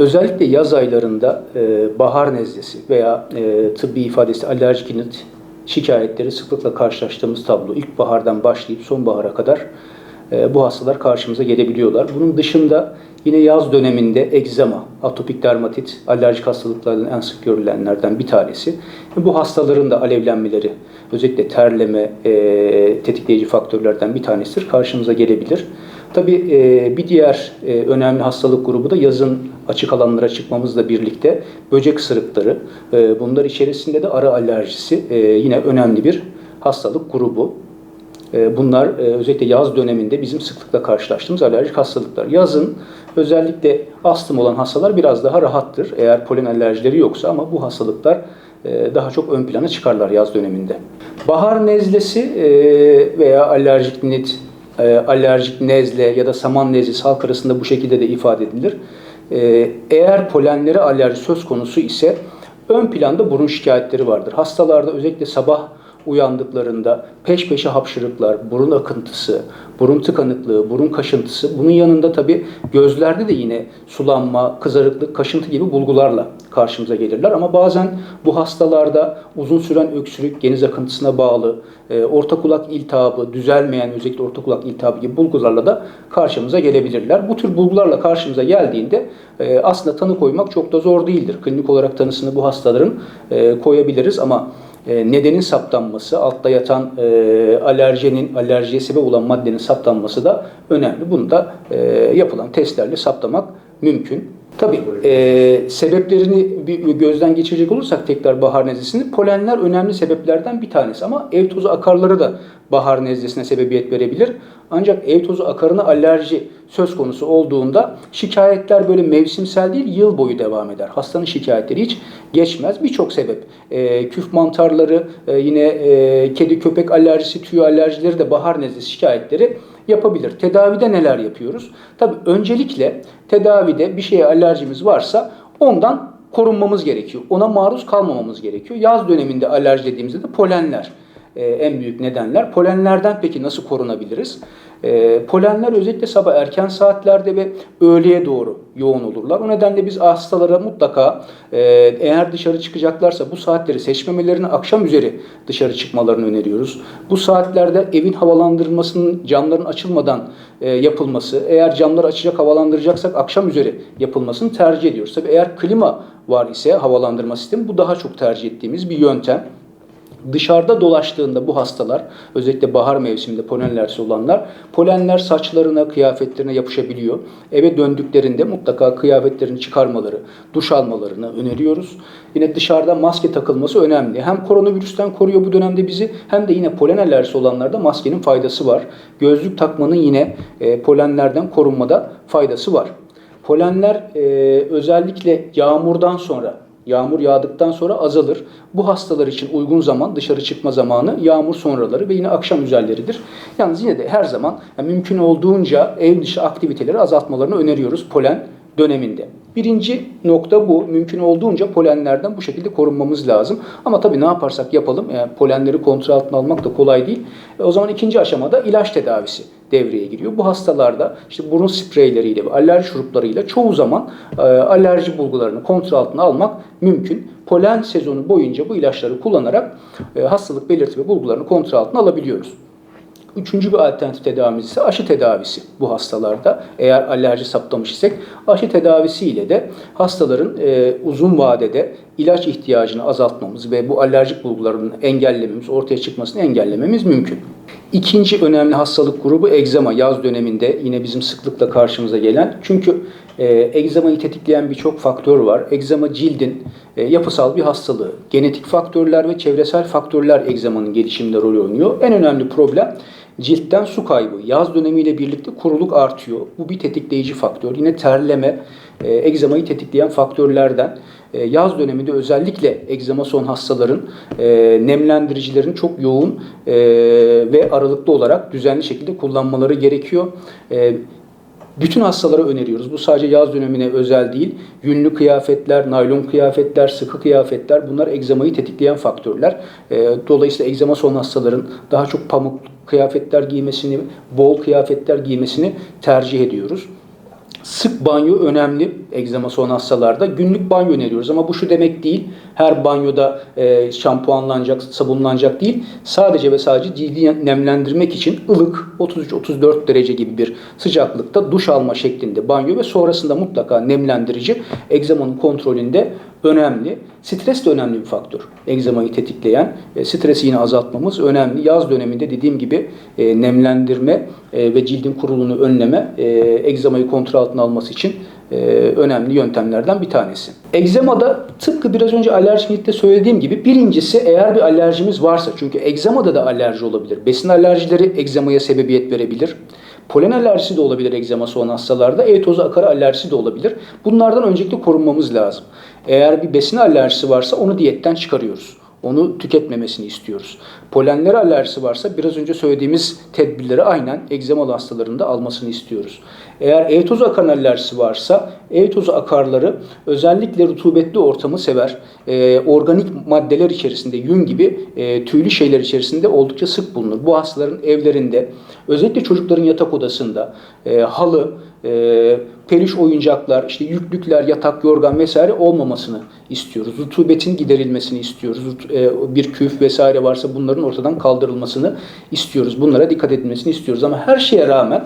özellikle yaz aylarında e, bahar nezlesi veya e, tıbbi ifadesi alerjik rinit şikayetleri sıklıkla karşılaştığımız tablo. İlkbahardan başlayıp sonbahara kadar e, bu hastalar karşımıza gelebiliyorlar. Bunun dışında yine yaz döneminde egzama, atopik dermatit, alerjik hastalıklardan en sık görülenlerden bir tanesi. Bu hastaların da alevlenmeleri, özellikle terleme, e, tetikleyici faktörlerden bir tanesidir. Karşımıza gelebilir. Tabii e, bir diğer e, önemli hastalık grubu da yazın açık alanlara çıkmamızla birlikte böcek ısırıkları. E, bunlar içerisinde de arı alerjisi e, yine önemli bir hastalık grubu. E, Bunlar e, özellikle yaz döneminde bizim sıklıkla karşılaştığımız alerjik hastalıklar. Yazın özellikle astım olan hastalar biraz daha rahattır eğer polen alerjileri yoksa ama bu hastalıklar e, daha çok ön plana çıkarlar yaz döneminde. Bahar nezlesi veya alerjik rinit, e, alerjik nezle ya da saman nezlesi halk arasında bu şekilde de ifade edilir. E, Eğer polenlere alerji söz konusu ise ön planda burun şikayetleri vardır. Hastalarda özellikle sabah uyandıklarında peş peşe hapşırıklar, burun akıntısı, burun tıkanıklığı, burun kaşıntısı. Bunun yanında tabii gözlerde de yine sulanma, kızarıklık, kaşıntı gibi bulgularla karşımıza gelirler. Ama bazen bu hastalarda uzun süren öksürük, geniz akıntısına bağlı, e, orta kulak iltihabı, düzelmeyen özellikle orta kulak iltihabı gibi bulgularla da karşımıza gelebilirler. Bu tür bulgularla karşımıza geldiğinde e, aslında tanı koymak çok da zor değildir. Klinik olarak tanısını bu hastaların e, koyabiliriz ama e, nedenin saptanması, altta yatan e, alerjenin, alerjiye sebep olan maddenin saptanması da önemli. Bunu da e, yapılan testlerle saptamak mümkün. Tabii e, sebeplerini bir gözden geçirecek olursak tekrar bahar nezlesini, polenler önemli sebeplerden bir tanesi ama ev tozu akarları da bahar nezlesine sebebiyet verebilir. Ancak ev tozu akarına alerji söz konusu olduğunda şikayetler böyle mevsimsel değil yıl boyu devam eder. Hastanın şikayetleri hiç geçmez. Birçok sebep. E, küf mantarları, e, yine e, kedi köpek alerjisi, tüy alerjileri de bahar nezlesi şikayetleri yapabilir. Tedavide neler yapıyoruz? Tabii öncelikle tedavide bir şeye alerjimiz varsa ondan korunmamız gerekiyor. Ona maruz kalmamamız gerekiyor. Yaz döneminde alerji dediğimizde de polenler e, en büyük nedenler. Polenlerden peki nasıl korunabiliriz? E, polenler özellikle sabah erken saatlerde ve öğleye doğru yoğun olurlar. O nedenle biz hastalara mutlaka e, eğer dışarı çıkacaklarsa bu saatleri seçmemelerini akşam üzeri dışarı çıkmalarını öneriyoruz. Bu saatlerde evin havalandırılmasının camların açılmadan yapılması, eğer camları açacak havalandıracaksak akşam üzeri yapılmasını tercih ediyoruz. Tabii eğer klima var ise havalandırma sistemi bu daha çok tercih ettiğimiz bir yöntem. Dışarıda dolaştığında bu hastalar, özellikle bahar mevsiminde polen alerjisi olanlar, polenler saçlarına, kıyafetlerine yapışabiliyor. Eve döndüklerinde mutlaka kıyafetlerini çıkarmaları, duş almalarını öneriyoruz. Yine dışarıda maske takılması önemli. Hem koronavirüsten koruyor bu dönemde bizi hem de yine polen alerjisi olanlarda maskenin faydası var. Gözlük takmanın yine e, polenlerden korunmada faydası var. Polenler e, özellikle yağmurdan sonra Yağmur yağdıktan sonra azalır. Bu hastalar için uygun zaman dışarı çıkma zamanı yağmur sonraları ve yine akşam üzerleridir. Yalnız yine de her zaman yani mümkün olduğunca ev dışı aktiviteleri azaltmalarını öneriyoruz polen döneminde. Birinci nokta bu. Mümkün olduğunca polenlerden bu şekilde korunmamız lazım. Ama tabii ne yaparsak yapalım, yani polenleri kontrol altına almak da kolay değil. E, o zaman ikinci aşamada ilaç tedavisi devreye giriyor. Bu hastalarda işte burun spreyleriyle ve alerji şuruplarıyla çoğu zaman e, alerji bulgularını kontrol altına almak mümkün. Polen sezonu boyunca bu ilaçları kullanarak e, hastalık belirti ve bulgularını kontrol altına alabiliyoruz. Üçüncü bir alternatif tedavimiz ise aşı tedavisi bu hastalarda. Eğer alerji saptamış isek aşı tedavisiyle de hastaların e, uzun vadede ilaç ihtiyacını azaltmamız ve bu alerjik bulguların engellememiz, ortaya çıkmasını engellememiz mümkün. İkinci önemli hastalık grubu egzama yaz döneminde yine bizim sıklıkla karşımıza gelen. Çünkü e, egzamayı tetikleyen birçok faktör var. Egzama cildin e, yapısal bir hastalığı. Genetik faktörler ve çevresel faktörler egzamanın gelişiminde rol oynuyor. En önemli problem ciltten su kaybı. Yaz dönemiyle birlikte kuruluk artıyor. Bu bir tetikleyici faktör. Yine terleme, e, egzamayı tetikleyen faktörlerden. E, yaz döneminde özellikle egzama son hastaların e, nemlendiricilerin çok yoğun e, ve aralıklı olarak düzenli şekilde kullanmaları gerekiyor. E, bütün hastalara öneriyoruz. Bu sadece yaz dönemine özel değil. Yünlü kıyafetler, naylon kıyafetler, sıkı kıyafetler bunlar egzamayı tetikleyen faktörler. E, dolayısıyla egzama son hastaların daha çok pamuk kıyafetler giymesini, bol kıyafetler giymesini tercih ediyoruz. Sık banyo önemli egzaması olan hastalarda. Günlük banyo öneriyoruz ama bu şu demek değil. Her banyoda e, şampuanlanacak, sabunlanacak değil. Sadece ve sadece cildi nemlendirmek için ılık 33-34 derece gibi bir sıcaklıkta duş alma şeklinde banyo ve sonrasında mutlaka nemlendirici egzamanın kontrolünde önemli. Stres de önemli bir faktör. Egzamayı tetikleyen. E, stresi yine azaltmamız önemli. Yaz döneminde dediğim gibi e, nemlendirme e, ve cildin kuruluğunu önleme e, egzamayı kontrol altına alması için e, önemli yöntemlerden bir tanesi. Egzamada tıpkı biraz önce alerjiklikte söylediğim gibi birincisi eğer bir alerjimiz varsa çünkü egzamada da alerji olabilir. Besin alerjileri egzamaya sebebiyet verebilir. Polen alerjisi de olabilir egzaması olan hastalarda. E tozu akarı alerjisi de olabilir. Bunlardan öncelikle korunmamız lazım. Eğer bir besin alerjisi varsa onu diyetten çıkarıyoruz. Onu tüketmemesini istiyoruz. Polenlere alerjisi varsa biraz önce söylediğimiz tedbirleri aynen egzamalı hastalarında almasını istiyoruz. Eğer ev tozu akarı alerjisi varsa ev tozu akarları özellikle rutubetli ortamı sever. Ee, organik maddeler içerisinde yün gibi e, tüylü şeyler içerisinde oldukça sık bulunur. Bu hastaların evlerinde özellikle çocukların yatak odasında e, halı, e, peluş oyuncaklar, işte yüklükler, yatak, yorgan vesaire olmamasını istiyoruz. Rutubetin giderilmesini istiyoruz. E, bir küf vesaire varsa bunların ortadan kaldırılmasını istiyoruz. Bunlara dikkat edilmesini istiyoruz. Ama her şeye rağmen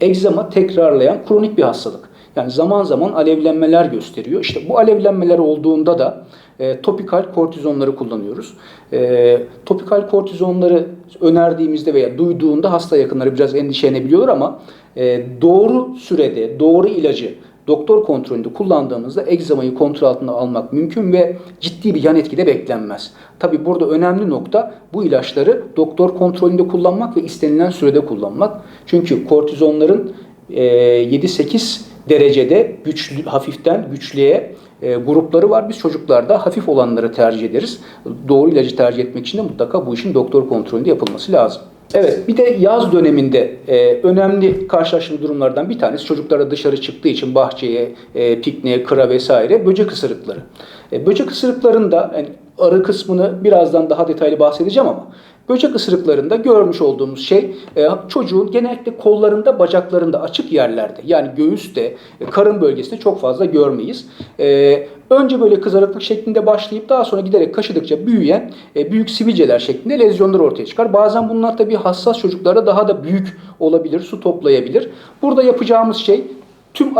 egzama tekrarlayan kronik bir hastalık. Yani zaman zaman alevlenmeler gösteriyor. İşte bu alevlenmeler olduğunda da e, topikal kortizonları kullanıyoruz. E, topikal kortizonları önerdiğimizde veya duyduğunda hasta yakınları biraz endişelenebiliyorlar ama e, doğru sürede doğru ilacı doktor kontrolünde kullandığımızda egzamayı kontrol altına almak mümkün ve ciddi bir yan etki de beklenmez. Tabi burada önemli nokta bu ilaçları doktor kontrolünde kullanmak ve istenilen sürede kullanmak. Çünkü kortizonların e, 7-8 derecede güçlü, hafiften güçlüye e, grupları var. Biz çocuklarda hafif olanları tercih ederiz. Doğru ilacı tercih etmek için de mutlaka bu işin doktor kontrolünde yapılması lazım. Evet, bir de yaz döneminde e, önemli karşılaştığımız durumlardan bir tanesi çocuklara dışarı çıktığı için bahçeye, e, pikniğe, kıra vesaire böcek ısırıkları. E, böcek ısırıklarında yani arı kısmını birazdan daha detaylı bahsedeceğim ama böcek ısırıklarında görmüş olduğumuz şey e, çocuğun genellikle kollarında, bacaklarında, açık yerlerde yani göğüste, e, karın bölgesinde çok fazla görmeyiz. E, önce böyle kızarıklık şeklinde başlayıp daha sonra giderek kaşıdıkça büyüyen büyük sivilceler şeklinde lezyonlar ortaya çıkar. Bazen bunlar tabii hassas çocuklarda daha da büyük olabilir, su toplayabilir. Burada yapacağımız şey tüm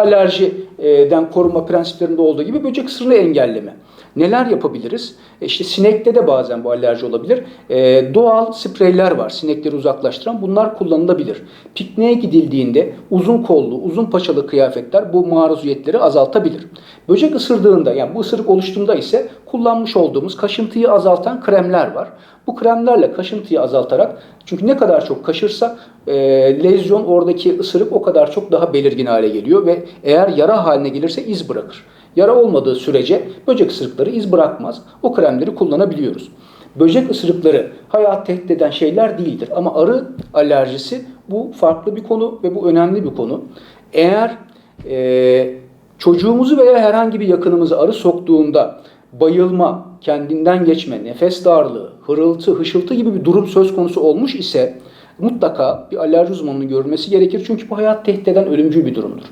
alerjiden korunma prensiplerinde olduğu gibi böcek ısırını engelleme. Neler yapabiliriz? E, İşte sinekte de bazen bu alerji olabilir. E, doğal spreyler var sinekleri uzaklaştıran. Bunlar kullanılabilir. Pikniğe gidildiğinde uzun kollu, uzun paçalı kıyafetler bu maruziyetleri azaltabilir. Böcek ısırdığında yani bu ısırık oluştuğunda ise kullanmış olduğumuz kaşıntıyı azaltan kremler var. Bu kremlerle kaşıntıyı azaltarak çünkü ne kadar çok kaşırsa e, lezyon oradaki ısırık o kadar çok daha belirgin hale geliyor ve eğer yara haline gelirse iz bırakır. Yara olmadığı sürece böcek ısırıkları iz bırakmaz. O kremleri kullanabiliyoruz. Böcek ısırıkları hayat tehdit eden şeyler değildir. Ama arı alerjisi bu farklı bir konu ve bu önemli bir konu. Eğer e, çocuğumuzu veya herhangi bir yakınımızı arı soktuğunda bayılma, kendinden geçme, nefes darlığı, hırıltı, hışıltı gibi bir durum söz konusu olmuş ise mutlaka bir alerji uzmanının görülmesi gerekir. Çünkü bu hayat tehdit eden ölümcül bir durumdur.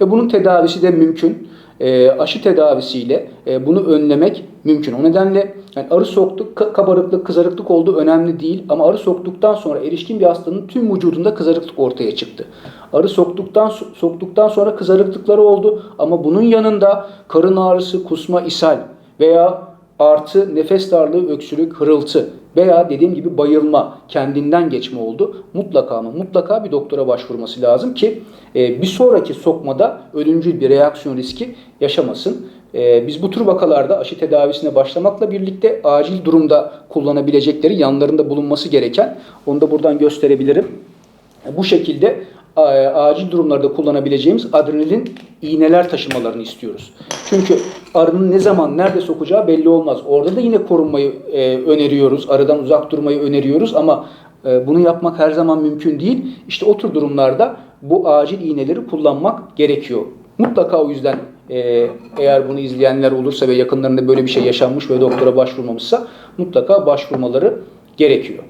Ve bunun tedavisi de mümkün. E, aşı tedavisiyle e, bunu önlemek mümkün. O nedenle yani arı soktuk, ka- kabarıklık, kızarıklık olduğu önemli değil. Ama arı soktuktan sonra erişkin bir hastanın tüm vücudunda kızarıklık ortaya çıktı. Arı soktuktan soktuktan sonra kızarıklıkları oldu. Ama bunun yanında karın ağrısı, kusma, ishal veya artı nefes darlığı, öksürük, hırıltı veya dediğim gibi bayılma, kendinden geçme oldu. Mutlaka ama mutlaka bir doktora başvurması lazım ki e, bir sonraki sokmada ölümcül bir reaksiyon riski yaşamasın. E, biz bu tür vakalarda aşı tedavisine başlamakla birlikte acil durumda kullanabilecekleri yanlarında bulunması gereken, onu da buradan gösterebilirim. Bu şekilde a- acil durumlarda kullanabileceğimiz adrenalin iğneler taşımalarını istiyoruz. Çünkü arının ne zaman nerede sokacağı belli olmaz. Orada da yine korunmayı e, öneriyoruz. Arıdan uzak durmayı öneriyoruz ama e, bunu yapmak her zaman mümkün değil. İşte o tür durumlarda bu acil iğneleri kullanmak gerekiyor. Mutlaka o yüzden e, eğer bunu izleyenler olursa ve yakınlarında böyle bir şey yaşanmış ve doktora başvurmamışsa mutlaka başvurmaları gerekiyor.